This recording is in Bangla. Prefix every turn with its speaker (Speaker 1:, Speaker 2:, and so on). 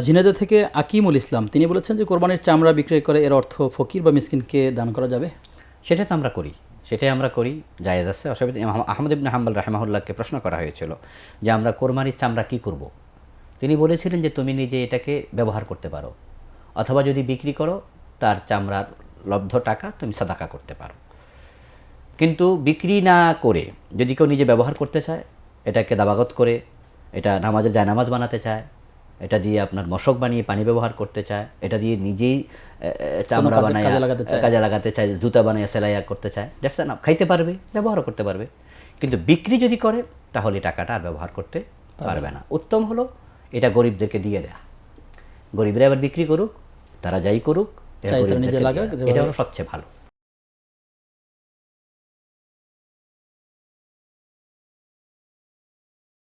Speaker 1: ঝিনাইদহ থেকে আকিমুল ইসলাম। তিনি বলেছেন যে কোরবানির চামড়া বিক্রয় করে এর অর্থ ফকির বা মিসকিনকে দান করা যাবে।
Speaker 2: সেটা তো আমরা করি। সেটাই আমরা করি। জায়েজ আছে। অসুবিধা আহমদ ইবনে হাম্বল রাহেমাহুল্লাহকে প্রশ্ন করা হয়েছিল যে আমরা কোরবানির চামড়া কি করব। তিনি বলেছিলেন যে তুমি নিজে এটাকে ব্যবহার করতে পারো। অথবা যদি বিক্রি করো, তার চামড়ার লব্ধ টাকা তুমি সাদাকা করতে পারো। কিন্তু বিক্রি না করে যদি কেউ নিজে ব্যবহার করতে চায়, এটাকে দাবাগত করে, এটা নামাজের যায় নামাজ বানাতে চায় এটা দিয়ে আপনার মশক বানিয়ে পানি ব্যবহার করতে চায় এটা দিয়ে নিজেই চামড়া বানায়
Speaker 1: কাজে লাগাতে চায়।
Speaker 2: জুতা বানিয়ে সেলাইয়া করতে চায়। দ্যাটস না খাইতে পারবে ব্যবহারও করতে পারবে। কিন্তু বিক্রি যদি করে তাহলে টাকাটা আর ব্যবহার করতে পারবে না। উত্তম হলো এটা গরিবদেরকে দিয়ে দেয়া। গরিবরা এবার বিক্রি করুক তারা যাই করুক এটা হলো সবচেয়ে ভালো।